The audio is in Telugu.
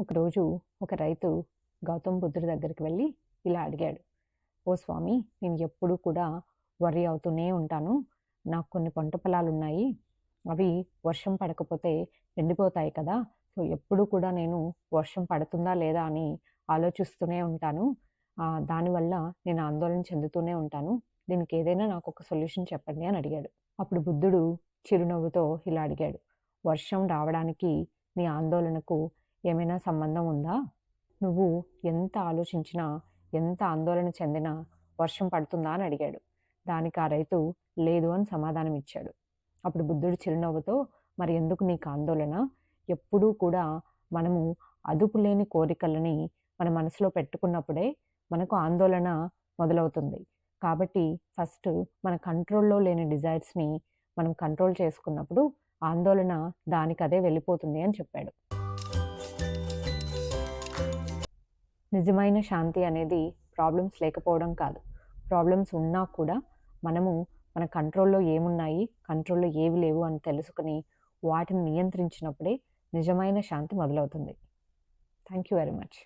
ఒకరోజు ఒక రైతు గౌతమ్ బుద్ధుడి దగ్గరికి వెళ్ళి ఇలా అడిగాడు ఓ స్వామి నేను ఎప్పుడూ కూడా వరి అవుతూనే ఉంటాను. నాకు కొన్ని పంట పొలాలు ఉన్నాయి అవి వర్షం పడకపోతే ఎండిపోతాయి కదా. సో ఎప్పుడు కూడా నేను వర్షం పడుతుందా లేదా అని ఆలోచిస్తూనే ఉంటాను. దానివల్ల నేను ఆందోళన చెందుతూనే ఉంటాను. దీనికి ఏదైనా నాకు ఒక సొల్యూషన్ చెప్పండి అని అడిగాడు. అప్పుడు బుద్ధుడు చిరునవ్వుతో ఇలా అడిగాడు వర్షం రావడానికి నీ ఆందోళనకు ఏమైనా సంబంధం ఉందా? నువ్వు ఎంత ఆలోచించినా ఎంత ఆందోళన చెందినా వర్షం పడుతుందా అని అడిగాడు. దానికి ఆ రైతు లేదు అని సమాధానం ఇచ్చాడు. అప్పుడు బుద్ధుడు చిరునవ్వుతో మరి ఎందుకు నీకు ఆందోళన? ఎప్పుడూ కూడా మనము అదుపు లేని కోరికలని మన మనసులో పెట్టుకున్నప్పుడే మనకు ఆందోళన మొదలవుతుంది. కాబట్టి ఫస్ట్ మన కంట్రోల్లో లేని డిజైర్స్ని మనం కంట్రోల్ చేసుకున్నప్పుడు ఆందోళన దానికదే వెళ్ళిపోతుంది అని చెప్పాడు. నిజమైన శాంతి అనేది ప్రాబ్లమ్స్ లేకపోవడం కాదు. ప్రాబ్లమ్స్ ఉన్నా కూడా మనము మన కంట్రోల్లో ఏమున్నాయి కంట్రోల్లో ఏవి లేవు అని తెలుసుకుని వాటిని నియంత్రించినప్పుడే నిజమైన శాంతి మొదలవుతుంది. Thank you very much